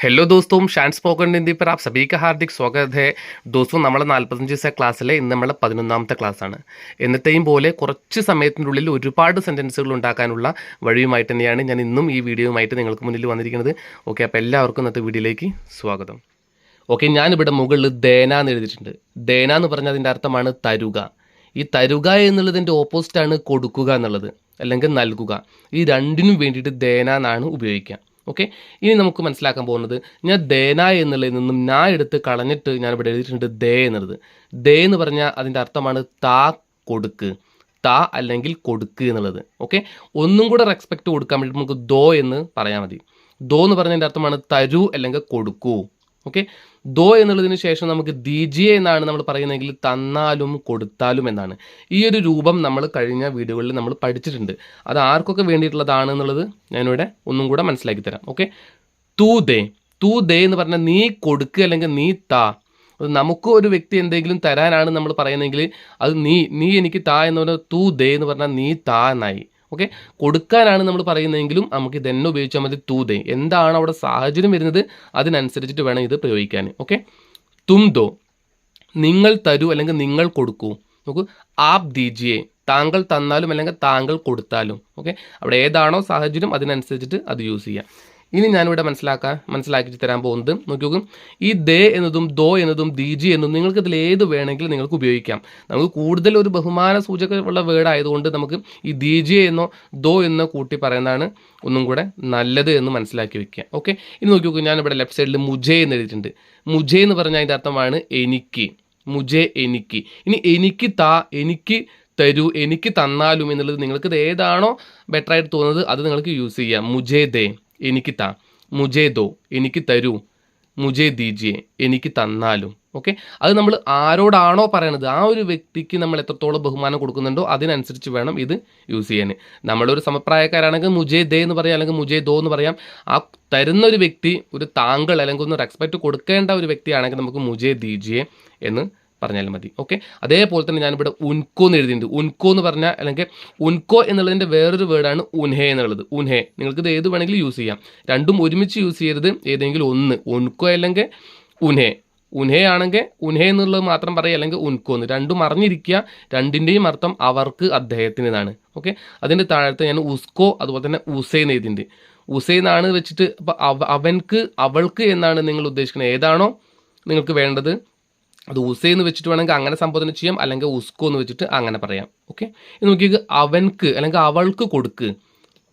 Hello दोस्तों Shaan spoken Hindi पर आप सभी का हार्दिक स्वागत है दोस्तों നമ്മൾ നാൽപ്പത്തഞ്ച് ദിവസത്തെ ക്ലാസ്സിലെ ഇന്ന് നമ്മൾ പതിനൊന്നാമത്തെ ക്ലാസ്സാണ് എന്നത്തെയും പോലെ കുറച്ച് സമയത്തിനുള്ളിൽ ഒരുപാട് സെൻറ്റൻസുകൾ ഉണ്ടാക്കാനുള്ള വഴിയുമായിട്ട് തന്നെയാണ് ഞാൻ ഇന്നും ഈ വീഡിയോയുമായിട്ട് നിങ്ങൾക്ക് മുന്നിൽ വന്നിരിക്കുന്നത് ഓക്കെ അപ്പോൾ എല്ലാവർക്കും ഇന്നത്തെ വീഡിയോയിലേക്ക് സ്വാഗതം ഓക്കെ ഞാനിവിടെ മുകളിൽ ദേന എന്ന് എഴുതിയിട്ടുണ്ട് ദേന എന്ന് പറഞ്ഞാൽ അതിൻ്റെ അർത്ഥമാണ് തരുക ഈ തരുക എന്നുള്ളതിൻ്റെ ഓപ്പോസിറ്റാണ് കൊടുക്കുക എന്നുള്ളത് അല്ലെങ്കിൽ നൽകുക ഈ രണ്ടിനും വേണ്ടിയിട്ട് ദേന എന്നാണ് ഉപയോഗിക്കുക ഓക്കെ? ഇനി നമുക്ക് മനസ്സിലാക്കാൻ പോകുന്നത് ഞാൻ ദേന എന്നുള്ളതിൽ നിന്നും ഞാൻ എടുത്ത് കളഞ്ഞിട്ട് ഞാൻ ഇവിടെ എഴുതിയിട്ടുണ്ട് ദേ എന്നുള്ളത്. ദേ എന്ന് പറഞ്ഞാൽ അതിന്റെ അർത്ഥമാണ് താ കൊടുക്ക്. താ അല്ലെങ്കിൽ കൊടുക്ക് എന്നുള്ളത്. ഓക്കെ? ഒന്നും കൂടെ റെസ്പെക്റ്റ് കൊടുക്കാൻ വേണ്ടി നമുക്ക് ദോ എന്ന് പറയാൻ മതി. ദോ എന്ന് പറഞ്ഞതിന്റെ അർത്ഥമാണ് തരൂ അല്ലെങ്കിൽ കൊടുക്കൂ. ഓക്കെ ദോ എന്നുള്ളതിന് ശേഷം നമുക്ക് ദീജിയെ എന്നാണ് നമ്മൾ പറയുന്നതെങ്കിൽ തന്നാലും കൊടുത്താലും എന്നാണ്. ഈ ഒരു രൂപം നമ്മൾ കഴിഞ്ഞ വീഡിയോകളിൽ നമ്മൾ പഠിച്ചിട്ടുണ്ട്. അത് ആർക്കൊക്കെ വേണ്ടിയിട്ടുള്ളതാണ് എന്നുള്ളത് ഞാനിവിടെ ഒന്നും കൂടെ മനസ്സിലാക്കി തരാം. ഓക്കെ തൂ ദേ. തൂ ദേ എന്ന് പറഞ്ഞാൽ നീ കൊടുക്കുക അല്ലെങ്കിൽ നീ താ. നമുക്ക് ഒരു വ്യക്തി എന്തെങ്കിലും തരാനാണ് നമ്മൾ പറയുന്നതെങ്കിൽ അത് നീ നീ എനിക്ക് താ എന്ന് പറഞ്ഞാൽ തൂ ദേ എന്ന് പറഞ്ഞാൽ നീ താ എന്നായി. ഓക്കെ? കൊടുക്കാനാണ് നമ്മൾ പറയുന്നതെങ്കിലും നമുക്ക് ഇതെന്നെ ഉപയോഗിച്ചാൽ മതി. തൂ ദേ. എന്താണ് അവിടെ സാഹചര്യം വരുന്നത്? അതിനനുസരിച്ചിട്ട് വേണം ഇത് പ്രയോഗിക്കാൻ. ഓക്കെ? തും ദോ. നിങ്ങൾ തരൂ അല്ലെങ്കിൽ നിങ്ങൾ കൊടുക്കൂ. നോക്കൂ. ആപ് ദീജിയെ. താങ്കൾ തന്നാലും അല്ലെങ്കിൽ താങ്കൾ കൊടുത്താലും. ഓക്കെ? അവിടെ ഏതാണോ സാഹചര്യം അതിനനുസരിച്ചിട്ട് അത് യൂസ് ചെയ്യാം. ഇനി ഞാനിവിടെ മനസ്സിലാക്കാൻ മനസ്സിലാക്കി തരാൻ പോകുന്നത് നോക്കൂ ഈ ദേ എന്നതും ദോ എന്നതും ദീജി എന്നും നിങ്ങൾക്ക് ഇതിൽ ഏത് വേണമെങ്കിലും നിങ്ങൾക്ക് ഉപയോഗിക്കാം. നമുക്ക് കൂടുതൽ ഒരു ബഹുമാന സൂചകമുള്ള വേർഡ് ആയതുകൊണ്ട് നമുക്ക് ഈ ദീജി എന്നോ ദോ എന്നോ കൂട്ടി പറയുന്നതാണ് ഒന്നും കൂടെ നല്ലത് എന്ന് മനസ്സിലാക്കി വെക്കുക. ഓക്കെ? ഇനി നോക്കി നോക്കൂ ഞാനിവിടെ ലെഫ്റ്റ് സൈഡിൽ മുജേ എന്ന് എഴുതിയിട്ടുണ്ട്. മുജേ എന്ന് പറഞ്ഞാൽ അതിന്റെ അർത്ഥമാണ് എനിക്ക്. മുജേ എനിക്ക്. ഇനി എനിക്ക് താ എനിക്ക് തരൂ എനിക്ക് തന്നാലും എന്നുള്ളത് നിങ്ങൾക്ക് ഏതാണോ ബെറ്റർ ആയിട്ട് തോന്നുന്നത് അത് നിങ്ങൾക്ക് യൂസ് ചെയ്യാം. മുജേ ദേ. എനിക്ക് താ. മുജേ ദോ എനിക്ക് തരൂ. മുജേ ദീജിയെ എനിക്ക് തന്നാലും. ഓക്കെ? അത് നമ്മൾ ആരോടാണോ പറയണത് ആ ഒരു വ്യക്തിക്ക് നമ്മൾ എത്രത്തോളം ബഹുമാനം കൊടുക്കുന്നുണ്ടോ അതിനനുസരിച്ച് വേണം ഇത് യൂസ് ചെയ്യാൻ. നമ്മളൊരു സമപ്രായക്കാരാണെങ്കിൽ മുജേ ദേ എന്ന് പറയാം അല്ലെങ്കിൽ മുജേ ദോ എന്ന് പറയാം. ആ തരുന്ന ഒരു വ്യക്തി ഒരു താങ്കൾ അല്ലെങ്കിൽ ഒന്ന് റെസ്പെക്റ്റ് കൊടുക്കേണ്ട ഒരു വ്യക്തിയാണെങ്കിൽ നമുക്ക് മുജേ ദീജിയെ എന്ന് പറഞ്ഞാൽ മതി. ഓക്കെ അതേപോലെ തന്നെ ഞാനിവിടെ ഉൻകോ എന്ന് എഴുതിയിട്ടുണ്ട്. ഉൻകോ എന്ന് പറഞ്ഞാൽ അല്ലെങ്കിൽ ഉൻകോ എന്നുള്ളതിന്റെ വേറൊരു വേർഡാണ് ഉൻഹേ എന്നുള്ളത്. ഉൻഹേ. നിങ്ങൾക്ക് ഇത് ഏത് വേണമെങ്കിലും യൂസ് ചെയ്യാം. രണ്ടും ഒരുമിച്ച് യൂസ് ചെയ്യരുത്. ഏതെങ്കിലും ഒന്ന്. ഉൻകോ അല്ലെങ്കിൽ ഉൻഹേ. ഉൻഹേ ആണെങ്കിൽ ഉൻഹേ എന്നുള്ളത് മാത്രം പറയുക അല്ലെങ്കിൽ ഉൻകോ എന്ന്. രണ്ടും അറിഞ്ഞിരിക്കുക. രണ്ടിന്റെയും അർത്ഥം അവർക്ക് അദ്ദേഹത്തിന്റെതാണ്. ഓക്കെ അതിന്റെ താഴത്തെ ഞാൻ ഉസ്കോ അതുപോലെ തന്നെ ഉസേ എന്ന് എഴുതിയിട്ടുണ്ട്. ഉസേ എന്നാണ് വെച്ചിട്ട് അപ്പോൾ അവ അവൻക്ക് അവൾക്ക് എന്നാണ് നിങ്ങൾ ഉദ്ദേശിക്കുന്നത്? ഏതാണോ നിങ്ങൾക്ക് വേണ്ടത്? അത് ഉസേ എന്ന് വെച്ചിട്ട് വേണമെങ്കിൽ അങ്ങനെ സംബോധന ചെയ്യാം അല്ലെങ്കിൽ ഉസ്കോ എന്ന് വെച്ചിട്ട് അങ്ങനെ പറയാം. ഓക്കെ ഇത് നോക്കിയത് അവൻക്ക് അല്ലെങ്കിൽ അവൾക്ക് കൊടുക്ക്.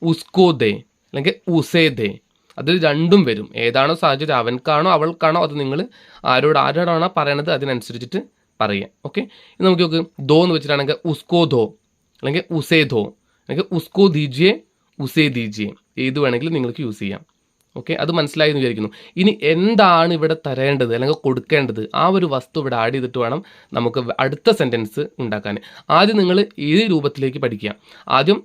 ഉസ്കോ ദേ അല്ലെങ്കിൽ ഉസേ ദേ. അതിൽ രണ്ടും വരും. ഏതാണോ സാഹചര്യം അവൻക്കാണോ അവൾക്കാണോ അത് നിങ്ങൾ ആരോട് ആരോടാണോ പറയണത് അതിനനുസരിച്ചിട്ട് പറയാം ഓക്കെ ഇത് നമുക്ക് നോക്ക് ദോ എന്ന് വെച്ചിട്ടാണെങ്കിൽ ഉസ്കോ ദോ അല്ലെങ്കിൽ ഉസേ ദോ അല്ലെങ്കിൽ ഉസ്കോ ദീജിയെ ഉസേ ദീജിയെ. ഏത് വേണമെങ്കിലും നിങ്ങൾക്ക് യൂസ് ചെയ്യാം. ഓക്കെ? അത് മനസ്സിലായി എന്ന് വിചാരിക്കുന്നു. ഇനി എന്താണ് ഇവിടെ തരേണ്ടത് അല്ലെങ്കിൽ കൊടുക്കേണ്ടത്? ആ ഒരു വസ്തു ഇവിടെ ആഡ് ചെയ്തിട്ട് വേണം നമുക്ക് അടുത്ത സെന്റൻസ് ഉണ്ടാക്കാൻ. ആദ്യം നിങ്ങൾ ഈ രൂപത്തിലേക്ക് പഠിക്കുക? ആദ്യം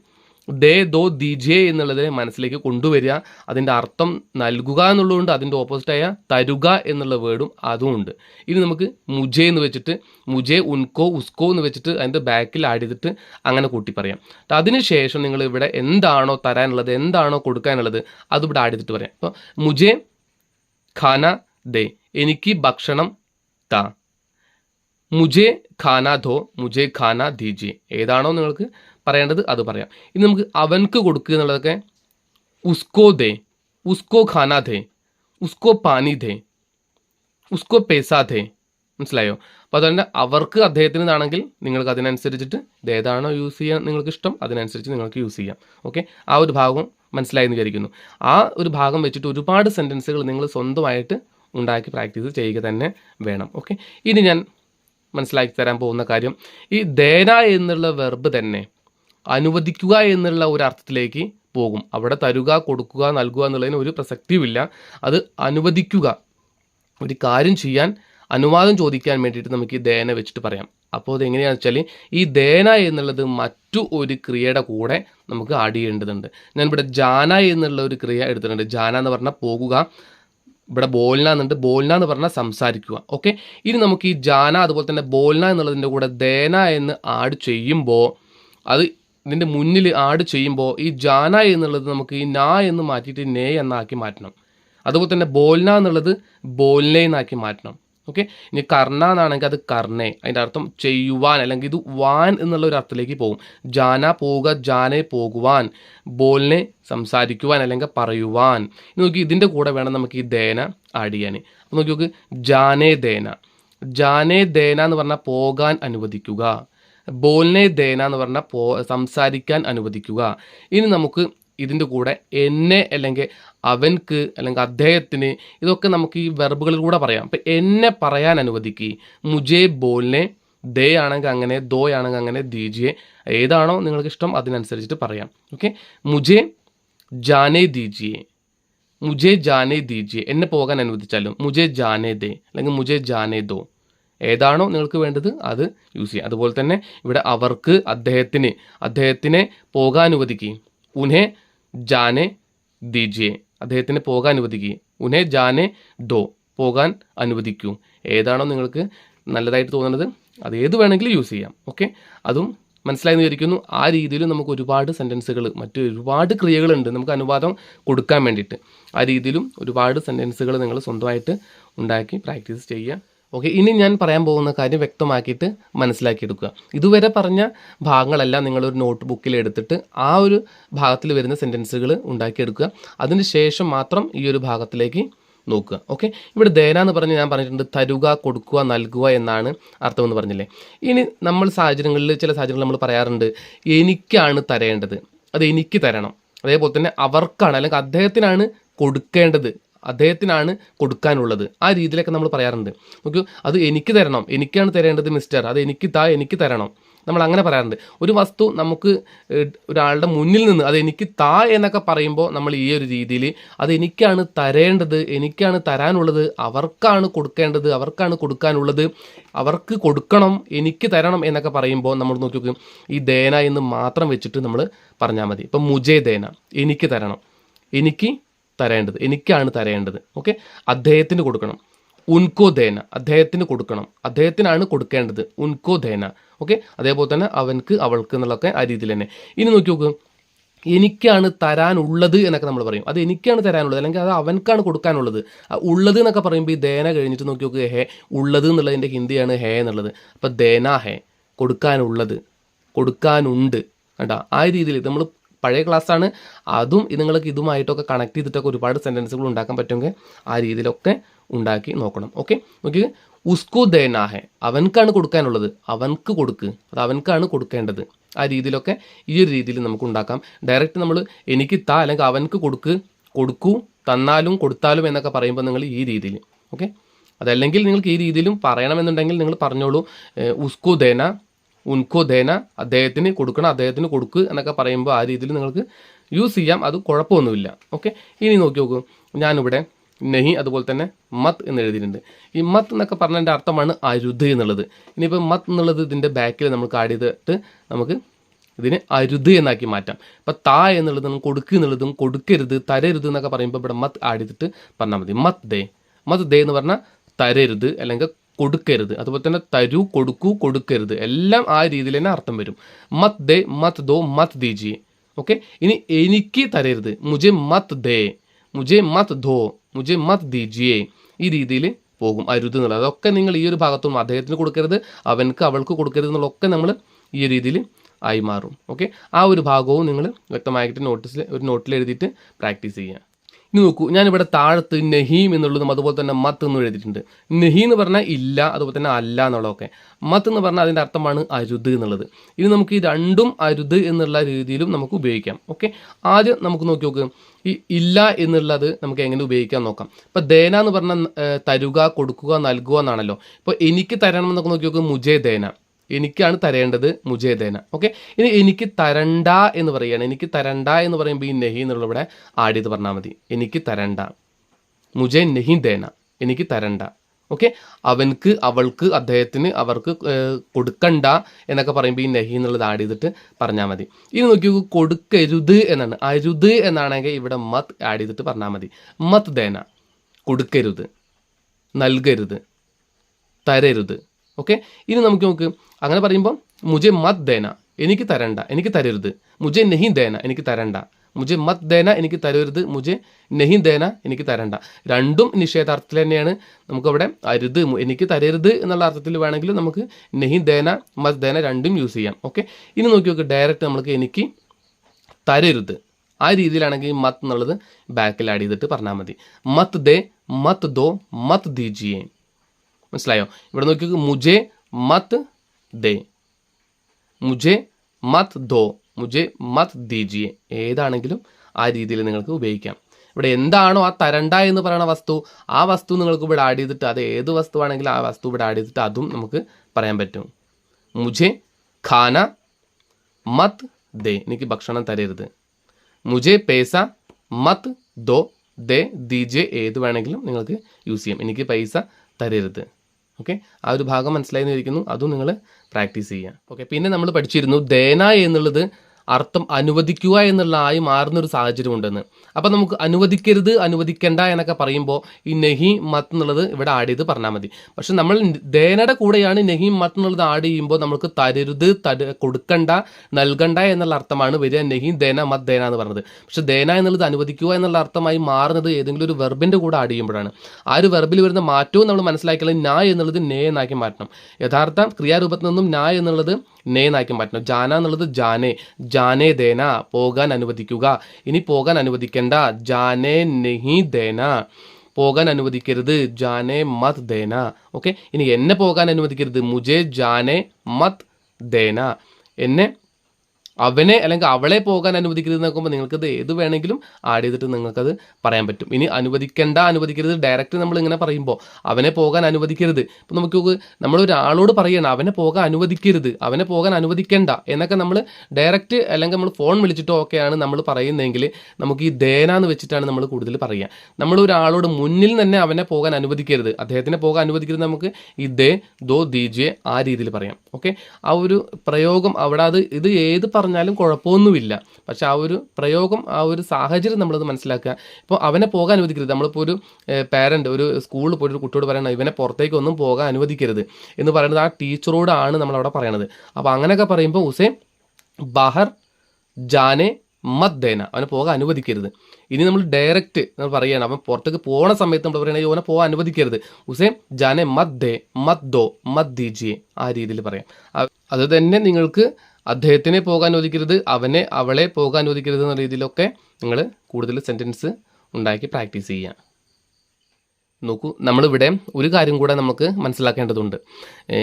ദേ ദോ ദീജേ എന്നുള്ളതിനെ മനസ്സിലേക്ക് കൊണ്ടുവരിക. അതിന്റെ അർത്ഥം നൽകുക എന്നുള്ളതുകൊണ്ട് അതിന്റെ ഓപ്പോസിറ്റായ തരുക എന്നുള്ള വേർഡും അതും ഉണ്ട്. ഇനി നമുക്ക് മുജേ എന്ന് വെച്ചിട്ട് മുജേ ഉൻകോ ഉസ്കോ എന്ന് വെച്ചിട്ട് അതിന്റെ ബാക്കിൽ ആഡ് ചെയ്തിട്ട് അങ്ങനെ കൂട്ടി പറയാം അതിനുശേഷം നിങ്ങൾ ഇവിടെ എന്താണോ തരാനുള്ളത് എന്താണോ കൊടുക്കാനുള്ളത് അതിവിടെ ആഡ് ചെയ്തിട്ട് പറയാം. അപ്പോൾ മുജേ ഖാന ദേ. എനിക്ക് ഭക്ഷണം ത. മുജേ ഖാന ധോ മുജേ ഖാന ദീജിയെ ഏതാണോ നിങ്ങൾക്ക് പറയേണ്ടത് അത് പറയാം. ഇനി നമുക്ക് അവൻക്ക് കൊടുക്കുക എന്നുള്ളതൊക്കെ ഉസ്കോ ദേ ഉസ്കോ ഖാന ദേ ഉസ്കോ പാനി ദേ ഉസ്കോ പേസ ദേ. മനസ്സിലായോ? അപ്പോൾ അതുകൊണ്ട് അവർക്ക് അദ്ദേഹത്തിനാണെങ്കിൽ നിങ്ങൾക്ക് അതിനനുസരിച്ചിട്ട് ഏതാണോ യൂസ് ചെയ്യാൻ നിങ്ങൾക്ക് ഇഷ്ടം അതിനനുസരിച്ച് നിങ്ങൾക്ക് യൂസ് ചെയ്യാം. ഓക്കെ ആ ഒരു ഭാഗം മനസ്സിലായി എന്ന് വിചാരിക്കുന്നു. ആ ഒരു ഭാഗം വെച്ചിട്ട് ഒരുപാട് സെന്റൻസുകൾ നിങ്ങൾ സ്വന്തമായിട്ട് ഉണ്ടാക്കി പ്രാക്ടീസ് ചെയ്യുക തന്നെ വേണം. ഓക്കെ ഇനി ഞാൻ മനസ്സിലാക്കി തരാൻ പോകുന്ന കാര്യം ഈ ദേന എന്നുള്ള വെർബ് തന്നെ അനുവദിക്കുക എന്നുള്ള ഒരു അർത്ഥത്തിലേക്ക് പോകും. അവിടെ തരുക കൊടുക്കുക നൽകുക എന്നുള്ളതിന് ഒരു പ്രസക്തിയുമില്ല. അത് അനുവദിക്കുക. ഒരു കാര്യം ചെയ്യാൻ അനുവാദം ചോദിക്കാൻ വേണ്ടിയിട്ട് നമുക്ക് ഈ ദേന വെച്ചിട്ട് പറയാം. അപ്പോൾ അതെങ്ങനെയാണെന്ന് വെച്ചാൽ ഈ ദേന എന്നുള്ളത് മറ്റു ഒരു ക്രിയയുടെ കൂടെ നമുക്ക് ആഡ് ചെയ്യേണ്ടതുണ്ട്. ഞാൻ ഇവിടെ ജാന എന്നുള്ള ഒരു ക്രിയ എടുത്തിട്ടുണ്ട്. ജാന എന്ന് പറഞ്ഞാൽ പോകുക. ഇവിടെ ബോൽന എന്നുണ്ട്. ബോൽന എന്ന് പറഞ്ഞാൽ സംസാരിക്കുക. ഓക്കെ? ഇനി നമുക്ക് ഈ ജാന അതുപോലെ തന്നെ ബോൽന എന്നുള്ളതിന്റെ കൂടെ ദേന എന്ന് ആഡ് ചെയ്യുമ്പോൾ അത് ഇതിന്റെ മുന്നിൽ ആഡ് ചെയ്യുമ്പോൾ ഈ ജാന എന്നുള്ളത് നമുക്ക് ഈ നാ എന്ന് മാറ്റിയിട്ട് നേ എന്നാക്കി മാറ്റണം. അതുപോലെ തന്നെ ബോൽന എന്നുള്ളത് ബോൽനെ എന്നാക്കി മാറ്റണം. ഓക്കെ? ഇനി കർണ എന്നാണെങ്കിൽ അത് കർണേ. അതിന്റെ അർത്ഥം ചെയ്യുവാൻ അല്ലെങ്കിൽ ഇത് വാൻ എന്നുള്ള ഒരു അർത്ഥത്തിലേക്ക് പോകും. ജാന പോവുക ജാനെ പോകുവാൻ. ബോലിനെ സംസാരിക്കുവാൻ അല്ലെങ്കിൽ പറയുവാൻ. ഇനി നോക്കി ഇതിന്റെ കൂടെ വേണം നമുക്ക് ഈ ദേന ആഡ് ചെയ്യാൻ. അപ്പോൾ നോക്കി നോക്ക് ജാനേ ദേന. ജാനേ ദേന എന്ന് പറഞ്ഞാൽ പോകാൻ അനുവദിക്കുക. ബോലിനെ ദേന എന്ന് പറഞ്ഞാൽ പോ സംസാരിക്കാൻ അനുവദിക്കുക. ഇനി നമുക്ക് ഇതിന്റെ കൂടെ എന്നെ അല്ലെങ്കിൽ അവൻക്ക് അല്ലെങ്കിൽ അദ്ദേഹത്തിന് ഇതൊക്കെ നമുക്ക് ഈ വെർബുകളിൽ കൂടെ പറയാം. അപ്പം എന്നെ പറയാൻ അനുവദിക്കുക മുജേ ബോലിനെ ദേ ആണെങ്കിൽ അങ്ങനെ ദോ ആണെങ്കിൽ അങ്ങനെ ദീജിയെ ഏതാണോ നിങ്ങൾക്ക് ഇഷ്ടം അതിനനുസരിച്ചിട്ട് പറയാം. ഓക്കെ? മുജേ ജാനേ ദീജിയെ. മുജേ ജാനേ ദീജിയെ. എന്നെ പോകാൻ അനുവദിച്ചാലും മുജേ ജാനേ ദേ അല്ലെങ്കിൽ മുജേ ജാനേ ദോ. ഏതാണോ നിങ്ങൾക്ക് വേണ്ടത് അത് യൂസ് ചെയ്യുക അതുപോലെ തന്നെ ഇവിടെ അവർക്ക് അദ്ദേഹത്തിന് അദ്ദേഹത്തിനെ പോകാൻ അനുവദിക്കുകയും ഉനെ ജാനെ ദീജിയെ അദ്ദേഹത്തിന് പോകാൻ അനുവദിക്കുകയും ഉനെ ജാനെ ദോ പോകാൻ അനുവദിക്കൂ. ഏതാണോ നിങ്ങൾക്ക് നല്ലതായിട്ട് തോന്നുന്നത് അത് ഏത് വേണമെങ്കിലും യൂസ് ചെയ്യാം. ഓക്കെ അതും മനസ്സിലായി വിചാരിക്കുന്നു. ആ രീതിയിൽ നമുക്ക് ഒരുപാട് സെന്റൻസുകൾ മറ്റ് ഒരുപാട് ക്രിയകളുണ്ട് നമുക്ക് അനുവാദം കൊടുക്കാൻ വേണ്ടിയിട്ട്. ആ രീതിയിലും ഒരുപാട് സെന്റൻസുകൾ നിങ്ങൾ സ്വന്തമായിട്ട് ഉണ്ടാക്കി പ്രാക്ടീസ് ചെയ്യുക. ഓക്കെ ഇനി ഞാൻ പറയാൻ പോകുന്ന കാര്യം വ്യക്തമാക്കിയിട്ട് മനസ്സിലാക്കിയെടുക്കുക. ഇതുവരെ പറഞ്ഞ ഭാഗങ്ങളെല്ലാം നിങ്ങളൊരു നോട്ട് ബുക്കിൽ എടുത്തിട്ട് ആ ഒരു ഭാഗത്തിൽ വരുന്ന സെന്റൻസുകൾ ഉണ്ടാക്കിയെടുക്കുക. അതിന് ശേഷം മാത്രം ഈ ഒരു ഭാഗത്തിലേക്ക് നോക്കുക. ഓക്കെ ഇവിടെ ദേന എന്ന് പറഞ്ഞ് ഞാൻ പറഞ്ഞിട്ടുണ്ട് തരുക കൊടുക്കുക നൽകുക എന്നാണ് അർത്ഥമെന്ന് പറഞ്ഞില്ലേ? ഇനി നമ്മൾ സാഹചര്യങ്ങളിൽ ചില സാഹചര്യങ്ങൾ നമ്മൾ പറയാറുണ്ട് എനിക്കാണ് തരേണ്ടത്. അത് എനിക്ക് തരണം. അതേപോലെ തന്നെ അവർക്കാണ് അല്ലെങ്കിൽ അദ്ദേഹത്തിനാണ് കൊടുക്കേണ്ടത്. അദ്ദേഹത്തിനാണ് കൊടുക്കാനുള്ളത്. ആ രീതിയിലൊക്കെ നമ്മൾ പറയാറുണ്ട്. നോക്കൂ അത് എനിക്ക് തരണം. എനിക്കാണ് തരേണ്ടത് മിസ്റ്റർ അത് എനിക്ക് താ എനിക്ക് തരണം. നമ്മൾ അങ്ങനെ പറയാറുണ്ട്. ഒരു വസ്തു നമുക്ക് ഒരാളുടെ മുന്നിൽ നിന്ന് അത് എനിക്ക് താ എന്നൊക്കെ പറയുമ്പോൾ നമ്മൾ ഈ ഒരു രീതിയിൽ അത് എനിക്കാണ് തരേണ്ടത് എനിക്കാണ് തരാനുള്ളത് അവർക്കാണ് കൊടുക്കേണ്ടത് അവർക്കാണ് കൊടുക്കാനുള്ളത് അവർക്ക് കൊടുക്കണം എനിക്ക് തരണം എന്നൊക്കെ പറയുമ്പോൾ നമ്മൾ നോക്കി നോക്കും ഈ ദേന എന്ന് മാത്രം വെച്ചിട്ട് നമ്മൾ പറഞ്ഞാൽ മതി. ഇപ്പം മുജേ ദേന എനിക്ക് തരണം. എനിക്ക് തരേണ്ടത് എനിക്കാണ് തരേണ്ടത്. ഓക്കെ? അദ്ദേഹത്തിന് കൊടുക്കണം. ഉൻകോ ദേന. അദ്ദേഹത്തിന് കൊടുക്കണം. അദ്ദേഹത്തിനാണ് കൊടുക്കേണ്ടത്. ഉൻകോ ദേന. ഓക്കെ? അതേപോലെ തന്നെ അവൻക്ക് അവൾക്ക് എന്നുള്ളതൊക്കെ ആ രീതിയിൽ തന്നെ. ഇനി നോക്കി നോക്ക്. എനിക്കാണ് തരാനുള്ളത് എന്നൊക്കെ നമ്മൾ പറയും. അത് എനിക്കാണ് തരാനുള്ളത്. അല്ലെങ്കിൽ അത് അവൻക്കാണ് കൊടുക്കാനുള്ളത്. ഉള്ളത് എന്നൊക്കെ പറയുമ്പോൾ ഈ ദേന കഴിഞ്ഞിട്ട് നോക്കി നോക്ക് ഹേ ഉള്ളത് എന്നുള്ളതിന്റെ ഹിന്ദിയാണ് ഹേ എന്നുള്ളത്. അപ്പോൾ ദേന ഹേ കൊടുക്കാനുള്ളത്. കൊടുക്കാനുണ്ട്. കേട്ടോ ആ രീതിയിൽ നമ്മൾ പഴയ ക്ലാസ്സാണ്. അതും നിങ്ങൾക്ക് ഇതുമായിട്ടൊക്കെ കണക്ട് ചെയ്തിട്ടൊക്കെ ഒരുപാട് സെന്റൻസുകൾ ഉണ്ടാക്കാൻ പറ്റുമെങ്കിൽ ആ രീതിയിലൊക്കെ ഉണ്ടാക്കി നോക്കണം. ഓക്കെ നോക്കി ഉസ്കോ ദേനാഹെ. അവൻക്കാണ് കൊടുക്കാനുള്ളത്. അവൻക്ക് കൊടുക്ക്. അത് അവൻക്കാണ് കൊടുക്കേണ്ടത്. ആ രീതിയിലൊക്കെ ഈ ഒരു രീതിയിൽ നമുക്ക് ഉണ്ടാക്കാം. ഡയറക്റ്റ് നമ്മൾ എനിക്ക് താ അല്ലെങ്കിൽ അവൻക്ക് കൊടുക്ക്. കൊടുക്കൂ തന്നാലും കൊടുത്താലും എന്നൊക്കെ പറയുമ്പോൾ നിങ്ങൾ ഈ രീതിയിൽ. ഓക്കെ അതല്ലെങ്കിൽ നിങ്ങൾക്ക് ഈ രീതിയിലും പറയണമെന്നുണ്ടെങ്കിൽ നിങ്ങൾ പറഞ്ഞോളൂ ഉസ്കു ദേന. ഉൻകോ ദേന അദ്ദേഹത്തിന് കൊടുക്കണം അദ്ദേഹത്തിന് കൊടുക്ക് എന്നൊക്കെ പറയുമ്പോൾ ആ രീതിയിൽ നിങ്ങൾക്ക് യൂസ് ചെയ്യാം. അത് കുഴപ്പമൊന്നുമില്ല. ഓക്കെ ഇനി നോക്കി നോക്കൂ. ഞാനിവിടെ നെഹി അതുപോലെ തന്നെ മത്ത് എന്ന് എഴുതിയിട്ടുണ്ട്. ഈ മത്ത് എന്നൊക്കെ പറഞ്ഞതിന്റെ അർത്ഥമാണ് അരുത് എന്നുള്ളത്. ഇനിയിപ്പോൾ മത്ത് എന്നുള്ളത് ഇതിന്റെ ബാക്കിൽ നമുക്ക് ആഡ് ചെയ്തിട്ട് നമുക്ക് ഇതിനെ അരുത് എന്നാക്കി മാറ്റാം. ഇപ്പം താ എന്നുള്ളത് നമുക്ക് കൊടുക്കുക എന്നുള്ളതും കൊടുക്കരുത് തരരുത് എന്നൊക്കെ പറയുമ്പോൾ ഇവിടെ മത്ത് ആഡ് ചെയ്തിട്ട് പറഞ്ഞാൽ മതി. മത് ദേ. മത് ദേ എന്ന് പറഞ്ഞാൽ തരരുത് അല്ലെങ്കിൽ കൊടുക്കരുത്. അതുപോലെ തന്നെ തരൂ കൊടുക്കൂ കൊടുക്കരുത്. എല്ലാം ആ രീതിയിൽ തന്നെ അർത്ഥം വരും. മത് ദേ മത് ദോ മത് ദീജിയെ ഓക്കെ? ഇനി എനിക്ക് തരരുത്. മുജെ മത് ദേ മുജെ മത് ദോ മുജെ മത് ദീജിയെ ഈ രീതിയിൽ പോകും. അരുത് എന്നുള്ളത്. അതൊക്കെ നിങ്ങൾ ഈ ഒരു ഭാഗത്തും അദ്ദേഹത്തിന് കൊടുക്കരുത് അവൻക്ക് അവൾക്ക് കൊടുക്കരുത് എന്നുള്ളതൊക്കെ നമ്മൾ ഈ രീതിയിൽ ആയി മാറും. ഓക്കെ? ആ ഒരു ഭാഗവും നിങ്ങൾ വ്യക്തമായിട്ട് നോട്ടീസിൽ ഒരു നോട്ടിൽ എഴുതിയിട്ട് പ്രാക്ടീസ് ചെയ്യുക. ഇനി നോക്കൂ ഞാനിവിടെ താഴത്ത് നഹീം എന്നുള്ളതും അതുപോലെ തന്നെ മത്ത് എന്നും എഴുതിയിട്ടുണ്ട്. നഹി എന്ന് പറഞ്ഞാൽ ഇല്ല അതുപോലെ തന്നെ അല്ല എന്നുള്ളതൊക്കെ. മത്ത് എന്ന് പറഞ്ഞാൽ അതിന്റെ അർത്ഥമാണ് അരുത് എന്നുള്ളത്. ഇനി നമുക്ക് ഈ രണ്ടും അരുത് എന്നുള്ള രീതിയിലും നമുക്ക് ഉപയോഗിക്കാം ഓക്കെ? ആദ്യം നമുക്ക് നോക്കി നോക്ക് ഈ ഇല്ല എന്നുള്ളത് നമുക്ക് എങ്ങനെ ഉപയോഗിക്കാൻ നോക്കാം? ഇപ്പം ദേന എന്ന് പറഞ്ഞാൽ തരുക കൊടുക്കുക നൽകുക എന്നാണല്ലോ. ഇപ്പോൾ എനിക്ക് തരണം എന്നൊക്കെ നോക്കി നോക്ക് മുജേ ദേന. എനിക്കാണ് തരേണ്ടത് മുജേദേന ഓക്കെ ഇനി എനിക്ക് തരണ്ട എന്ന് പറയുകയാണ്. എനിക്ക് തരണ്ട എന്ന് പറയുമ്പോൾ ഈ നെഹി എന്നുള്ള ഇവിടെ ആഡ് ചെയ്ത് പറഞ്ഞാൽ മതി. എനിക്ക് തരണ്ട. മുജേ നെഹി ദേന. എനിക്ക് തരണ്ട. ഓക്കെ അവൻക്ക് അവൾക്ക് അദ്ദേഹത്തിന് അവർക്ക് കൊടുക്കണ്ട എന്നൊക്കെ പറയുമ്പോൾ ഈ നെഹി എന്നുള്ളത് ആഡ് ചെയ്തിട്ട് പറഞ്ഞാൽ മതി. ഇനി നോക്കി കൊടുക്കരുത് എന്നാണ്. അരുത് എന്നാണെങ്കിൽ ഇവിടെ മത് ആഡ് ചെയ്തിട്ട് പറഞ്ഞാൽ മതി. മത് ദേന. കൊടുക്കരുത്. നൽകരുത്. തരരുത്. ഓക്കെ ഇനി നമുക്ക് നോക്ക്. അങ്ങനെ പറയുമ്പോൾ മുജെ മത് ദേന എനിക്ക് തരണ്ട എനിക്ക് തരരുത്. മുജെ നെഹി ദേന എനിക്ക് തരണ്ട. മുജെ മത് ദേന എനിക്ക് തരരുത്. മുജെ നെഹി ദേന എനിക്ക് തരണ്ട. രണ്ടും നിഷേധാർത്ഥത്തിൽ തന്നെയാണ്. നമുക്കവിടെ അരുത് എനിക്ക് തരരുത് എന്നുള്ള അർത്ഥത്തിൽ വേണമെങ്കിൽ നമുക്ക് നെഹി ദേന മത് ദേന രണ്ടും യൂസ് ചെയ്യാം. ഓക്കെ ഇനി നോക്കി നോക്ക് ഡയറക്റ്റ് നമുക്ക് എനിക്ക് തരരുത്. ആ രീതിയിലാണെങ്കിൽ മത് എന്നുള്ളത് ബാക്കിൽ ആഡ് ചെയ്തിട്ട് പറഞ്ഞാൽ മതി. മത് ദേ മത് ദോ മത് ദീജിയേ മനസ്സിലായോ? ഇവിടെ നോക്കി മുജെ മത് ദേ. മുജെ മത് ദോ. മുജെ മത് ദീജിയെ. ഏതാണെങ്കിലും ആ രീതിയിൽ നിങ്ങൾക്ക് ഉപയോഗിക്കാം. ഇവിടെ എന്താണോ ആ തരണ്ട എന്ന് പറയുന്ന വസ്തു ആ വസ്തു നിങ്ങൾക്ക് ഇവിടെ ആഡ് ചെയ്തിട്ട് അത് ഏത് വസ്തുവാണെങ്കിലും ആ വസ്തു ഇവിടെ ആഡ് ചെയ്തിട്ട് അതും നമുക്ക് പറയാൻ പറ്റും. മുജെ ഖാന മത് ദേ. എനിക്ക് ഭക്ഷണം തരരുത്. മുജെ പേസ മത് ദോ. ദേ ദീജെ ഏത് വേണമെങ്കിലും നിങ്ങൾക്ക് യൂസ് ചെയ്യാം. എനിക്ക് പൈസ തരരുത്. ഓക്കെ ആ ഒരു ഭാഗം മനസ്സിലായി എന്നിരിക്കുന്നു അതും നിങ്ങൾ പ്രാക്ടീസ് ചെയ്യുക. ഓക്കെ പിന്നെ നമ്മൾ പഠിച്ചിരുന്നു ദേന എന്നുള്ളത് അർത്ഥം അനുവദിക്കുക എന്നുള്ള ആയി മാറുന്നൊരു സാഹചര്യം ഉണ്ടെന്ന് അപ്പം നമുക്ക് അനുവദിക്കരുത് അനുവദിക്കണ്ട എന്നൊക്കെ പറയുമ്പോൾ ഈ നെഹി മത്ത് എന്നുള്ളത് ഇവിടെ ആഡ് ചെയ്ത് പറഞ്ഞാൽ മതി. പക്ഷെ നമ്മൾ ദേനയുടെ കൂടെയാണ് നെഹി മത്ത് എന്നുള്ളത് ആഡ് ചെയ്യുമ്പോൾ നമുക്ക് തരരുത് തര കൊടുക്കണ്ട നൽകണ്ട എന്നുള്ള അർത്ഥമാണ് വരിക നെഹി ദേന മത് ദേന എന്ന് പറഞ്ഞത്. പക്ഷെ ദേന എന്നുള്ളത് അനുവദിക്കുക എന്നുള്ള അർത്ഥമായി മാറുന്നത് ഏതെങ്കിലും ഒരു വെർബിന്റെ കൂടെ ആഡ് ചെയ്യുമ്പോഴാണ്. ആ ഒരു വെർബിൽ വരുന്ന മാറ്റവും നമ്മൾ മനസ്സിലാക്കിയാൽ നാ എന്നുള്ളത് നേ എന്നാക്കി മാറ്റണം. യഥാർത്ഥ ക്രിയാരൂപത്തിൽ നിന്നും നാ എന്നുള്ളത് നേ എന്നാക്കി മാറ്റണം ജാന എന്നുള്ളത് ജാനെ. ജാനെ ദേന. പോകാൻ അനുവദിക്കുക. ഇനി പോകാൻ അനുവദിക്കേണ്ട. ജാനെ നെഹി ദേന. പോകാൻ അനുവദിക്കരുത്. ജാനെ മത് ദേന. ഓക്കെ? ഇനി എന്നെ പോകാൻ അനുവദിക്കരുത്. മുജെ ജാനെ മത് ദേന. എന്നെ അവനെ അല്ലെങ്കിൽ അവളെ പോകാൻ അനുവദിക്കരുത് നോക്കുമ്പോൾ നിങ്ങൾക്കത് ഏത് വേണമെങ്കിലും ആഡ് ചെയ്തിട്ട് നിങ്ങൾക്കത് പറയാൻ പറ്റും. ഇനി അനുവദിക്കേണ്ട അനുവദിക്കരുത് ഡയറക്റ്റ് നമ്മൾ ഇങ്ങനെ പറയുമ്പോൾ അവനെ പോകാൻ അനുവദിക്കരുത്. ഇപ്പം നമുക്ക് നമ്മൾ ഒരാളോട് പറയണം അവനെ പോകാൻ അനുവദിക്കരുത് അവനെ പോകാൻ അനുവദിക്കേണ്ട എന്നൊക്കെ നമ്മൾ ഡയറക്റ്റ് അല്ലെങ്കിൽ നമ്മൾ ഫോൺ വിളിച്ചിട്ടോ ഒക്കെയാണ് നമ്മൾ പറയുന്നതെങ്കിൽ നമുക്ക് ഈ ദേന എന്ന് വെച്ചിട്ടാണ് നമ്മൾ കൂടുതൽ പറയുക. നമ്മൾ ഒരാളോട് മുന്നിൽ തന്നെ അവനെ പോകാൻ അനുവദിക്കരുത്. അദ്ദേഹത്തിനെ പോകാൻ അനുവദിക്കരുത് നമുക്ക് ഈ ദേ ദോ ദീജെ ആ രീതിയിൽ പറയാം. ഓക്കെ? ആ ഒരു പ്രയോഗം അവിടെ അത് ഇത് ഏത് പറഞ്ഞാലും കുഴപ്പമൊന്നുമില്ല. പക്ഷെ ആ ഒരു പ്രയോഗം ആ ഒരു സാഹചര്യം നമ്മളത് മനസ്സിലാക്കുക. ഇപ്പോൾ അവനെ പോകാൻ അനുവദിക്കരുത്. നമ്മളിപ്പോൾ ഒരു പാരന്റ് ഒരു സ്കൂളിൽ പോയിട്ട് ഒരു കുട്ടിയോട് പറയണം ഇവനെ പുറത്തേക്ക് ഒന്നും പോകാൻ അനുവദിക്കരുത് എന്ന് പറയുന്നത് ആ ടീച്ചറോടാണ് നമ്മളവിടെ പറയണത്. അപ്പോൾ അങ്ങനെയൊക്കെ പറയുമ്പോൾ ഉസേ ബഹർ ജാനെ മദ്ദേന അവനെ പോകാൻ അനുവദിക്കരുത്. ഇനി നമ്മൾ ഡയറക്റ്റ് നമ്മൾ പറയുകയാണ് അവൻ പുറത്തേക്ക് പോണ സമയത്ത് നമ്മൾ പറയുന്നത് അവനെ പോകാൻ അനുവദിക്കരുത് ഉസേ ജാനെ മദ്ദേ മദ്ദോ മദ്ദീജിയെ ആ രീതിയിൽ പറയാം. അത് തന്നെ നിങ്ങൾക്ക് അദ്ദേഹത്തിനെ പോകാൻ ഒതുക്കരുത് അവനെ അവളെ പോകാൻ ഒതുക്കരുത് എന്ന രീതിയിലൊക്കെ നിങ്ങൾ കൂടുതൽ സെന്റൻസ് ഉണ്ടാക്കി പ്രാക്ടീസ് ചെയ്യുക. നോക്കൂ നമ്മളിവിടെ ഒരു കാര്യം കൂടെ നമുക്ക് മനസ്സിലാക്കേണ്ടതുണ്ട്.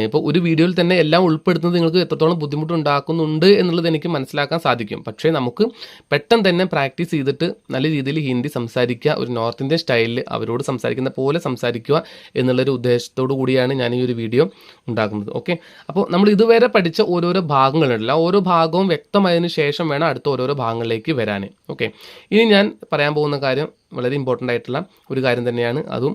ഇപ്പോൾ ഒരു വീഡിയോയിൽ തന്നെ എല്ലാം ഉൾപ്പെടുത്തുന്നത് നിങ്ങൾക്ക് എത്രത്തോളം ബുദ്ധിമുട്ടുണ്ടാക്കുന്നുണ്ട് എന്നുള്ളത് എനിക്ക് മനസ്സിലാക്കാൻ സാധിക്കും. പക്ഷേ നമുക്ക് പെട്ടെന്ന് തന്നെ പ്രാക്ടീസ് ചെയ്തിട്ട് നല്ല രീതിയിൽ ഹിന്ദി സംസാരിക്കുക ഒരു നോർത്ത് ഇന്ത്യൻ സ്റ്റൈലിൽ അവരോട് സംസാരിക്കുന്ന പോലെ സംസാരിക്കുക എന്നുള്ളൊരു ഉദ്ദേശത്തോടു കൂടിയാണ് ഞാൻ ഈ ഒരു വീഡിയോ ഉണ്ടാക്കുന്നത്. ഓക്കെ? അപ്പോൾ നമ്മൾ ഇതുവരെ പഠിച്ച ഓരോരോ ഭാഗങ്ങളുണ്ടല്ലോ ഓരോ ഭാഗവും വ്യക്തമായതിനു ശേഷം വേണം അടുത്ത ഓരോരോ ഭാഗങ്ങളിലേക്ക് വരാൻ. ഓക്കെ? ഇനി ഞാൻ പറയാൻ പോകുന്ന കാര്യം വളരെ ഇമ്പോർട്ടന്റ് ആയിട്ടുള്ള ഒരു കാര്യം തന്നെയാണ്. അതും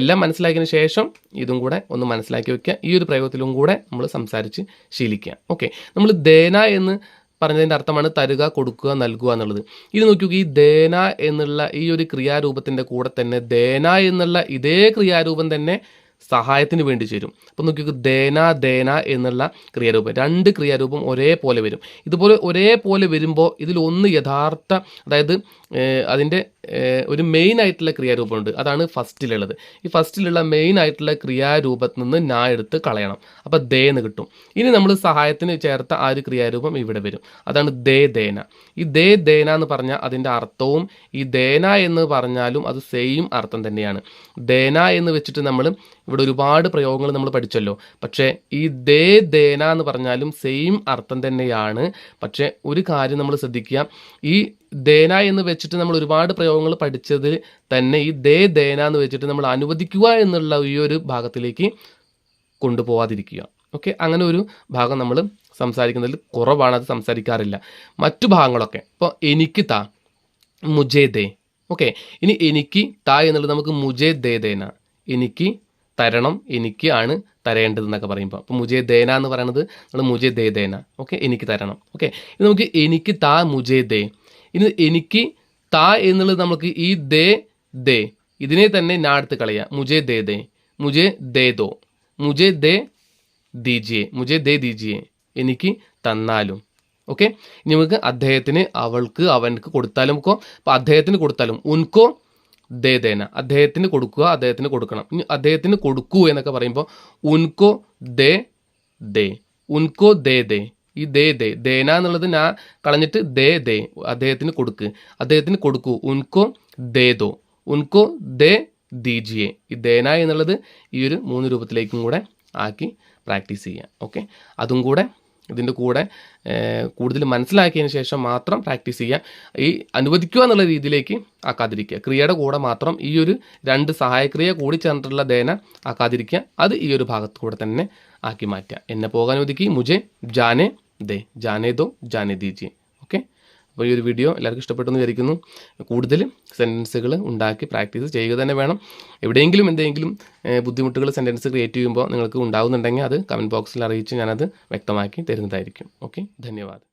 എല്ലാം മനസ്സിലാക്കിയതിന് ശേഷം ഇതും കൂടെ ഒന്ന് മനസ്സിലാക്കി വെക്കുക. ഈ ഒരു പ്രയോഗത്തിലും കൂടെ നമ്മൾ സംസാരിച്ച് ശീലിക്കുക. ഓക്കെ നമ്മൾ ദേന എന്ന് പറഞ്ഞതിന്റെ അർത്ഥമാണ് തരുക കൊടുക്കുക നൽകുക എന്നുള്ളത്. ഇത് നോക്കിയോക്ക് ഈ ദേന എന്നുള്ള ഈ ഒരു ക്രിയാരൂപത്തിന്റെ കൂടെ തന്നെ ദേന എന്നുള്ള ഇതേ ക്രിയാരൂപം തന്നെ സഹായത്തിന് വേണ്ടി ചേരും. അപ്പോൾ നോക്കിയോക്ക് ദേന ദേന എന്നുള്ള ക്രിയാരൂപം. രണ്ട് ക്രിയാരൂപം ഒരേപോലെ വരും. ഇതുപോലെ ഒരേപോലെ വരുമ്പോൾ ഇതിലൊന്ന് യഥാർത്ഥ അതായത് അതിന്റെ ഒരു മെയിൻ ആയിട്ടുള്ള ക്രിയാരൂപമുണ്ട്. അതാണ് ഫസ്റ്റിലുള്ളത് ഈ ഫസ്റ്റിലുള്ള മെയിൻ ആയിട്ടുള്ള ക്രിയാരൂപത്തിൽ നിന്ന് ഞാൻ എടുത്ത് കളയണം. അപ്പോൾ ദേ എന്ന് കിട്ടും. ഇനി നമ്മൾ സഹായത്തിന് ചേർത്ത ആ ഒരു ക്രിയാരൂപം ഇവിടെ വരും. അതാണ് ദേ ദേന. ഈ ദേ ദേന എന്ന് പറഞ്ഞാൽ അതിന്റെ അർത്ഥവും ഈ ദേന എന്ന് പറഞ്ഞാലും അത് സെയിം അർത്ഥം തന്നെയാണ്. ദേന എന്ന് വെച്ചിട്ട് നമ്മൾ ഇവിടെ ഒരുപാട് പ്രയോഗങ്ങൾ നമ്മൾ പഠിച്ചല്ലോ. പക്ഷേ ഈ ദേ ദേന എന്ന് പറഞ്ഞാലും സെയിം അർത്ഥം തന്നെയാണ്. പക്ഷേ ഒരു കാര്യം നമ്മൾ ശ്രദ്ധിക്കുക. ഈ ദേന എന്ന് വെച്ചിട്ട് നമ്മൾ ഒരുപാട് പ്രയോഗങ്ങൾ പഠിച്ചതിൽ തന്നെ ഈ ദേ ദേന എന്ന് വെച്ചിട്ട് നമ്മൾ അനുവദിക്കുക എന്നുള്ള ഈ ഒരു ഭാഗത്തിലേക്ക് കൊണ്ടുപോവാതിരിക്കുക. ഓക്കെ അങ്ങനെ ഒരു ഭാഗം നമ്മൾ സംസാരിക്കുന്നതിൽ കുറവാണ്. അത് സംസാരിക്കാറില്ല. മറ്റു ഭാഗങ്ങളൊക്കെ. ഇപ്പോൾ എനിക്ക് താ മുജേ ദേ. ഓക്കെ ഇനി എനിക്ക് താ എന്നുള്ളത് നമുക്ക് മുജേ ദേ ദേന. എനിക്ക് തരണം എനിക്ക് ആണ് തരേണ്ടത് എന്നൊക്കെ പറയുമ്പോൾ അപ്പോൾ മുജേ ദേന എന്ന് പറയുന്നത് നമ്മൾ മുജേ ദേ ദേന. ഓക്കെ എനിക്ക് തരണം. ഓക്കെ ഇനി നമുക്ക് എനിക്ക് താ മുജേ ദേ. ഇനി എനിക്ക് താ എന്നുള്ളത് നമുക്ക് ഈ ദേ ദേ. ഇതിനെ തന്നെ ഞാൻ എടുത്ത് കളയാം. മുജേ ദേ ദേ. മുജേ ദേ ദോ. മുജേ ദേ ദീജിയെ. മുജേ ദേ ദീജിയെ. എനിക്ക് തന്നാലും. ഓക്കെ? ഇനി നമുക്ക് അദ്ദേഹത്തിന് അവൾക്ക് അവൻക്ക് കൊടുത്താലും ഒക്കെ അപ്പോൾ അദ്ദേഹത്തിന് കൊടുത്താലും. ഉൻകോ ദേ ദേന. അദ്ദേഹത്തിന് കൊടുക്കുക അദ്ദേഹത്തിന് കൊടുക്കണം. ഇനി അദ്ദേഹത്തിന് കൊടുക്കൂ എന്നൊക്കെ പറയുമ്പോൾ ഉൻകോ ദേ ദേ. ഉൻകോ ദേ ദേ. ഈ ദേ ദേ ദേന എന്നുള്ളത് ഞാൻ കളഞ്ഞിട്ട് ദേ ദേ അദ്ദേഹത്തിന് കൊടുക്ക്. അദ്ദേഹത്തിന് കൊടുക്കൂ. ഉൻകോ ദേ ദോ. ഉൻകോ ദേ ദീജിയെ ഈ ദേന എന്നുള്ളത് ഈ ഒരു മൂന്ന് രൂപത്തിലേക്കും കൂടെ ആക്കി പ്രാക്ടീസ് ചെയ്യാം. ഓക്കെ? അതും കൂടെ ഇതിന്റെ കൂടെ കൂടുതൽ മനസ്സിലാക്കിയതിന് ശേഷം മാത്രം പ്രാക്ടീസ് ചെയ്യുക ഈ അനുവദിക്കുക എന്നുള്ള രീതിയിലേക്ക് ആക്കാതിരിക്കുക. ക്രിയയുടെ കൂടെ മാത്രം ഈ ഒരു രണ്ട് സഹായക്രിയ കൂടി ചേർന്നിട്ടുള്ള ദേന ആക്കാതിരിക്കുക. അത് ഈ ഒരു ഭാഗത്ത് കൂടെ തന്നെ ആക്കി മാറ്റുക. എന്നെ പോകാൻ അനുവദിക്കുക മുജെ ജാനെ ദേ ജാനേദോ ജാനെ ദീജിയെ ഓക്കെ അപ്പോൾ ഈ ഒരു വീഡിയോ എല്ലാവർക്കും ഇഷ്ടപ്പെട്ടെന്ന് വിചാരിക്കുന്നു. കൂടുതൽ സെന്റൻസുകൾ ഉണ്ടാക്കി പ്രാക്ടീസ് ചെയ്യുക തന്നെ വേണം. എവിടെയെങ്കിലും എന്തെങ്കിലും ബുദ്ധിമുട്ടുകൾ സെന്റൻസ് ക്രിയേറ്റ് ചെയ്യുമ്പോൾ നിങ്ങൾക്ക് ഉണ്ടാകുന്നുണ്ടെങ്കിൽ അത് കമന്റ് ബോക്സിൽ അറിയിച്ച് ഞാനത് വ്യക്തമാക്കി തരുന്നതായിരിക്കും. ഓക്കെ ധന്യവാദം.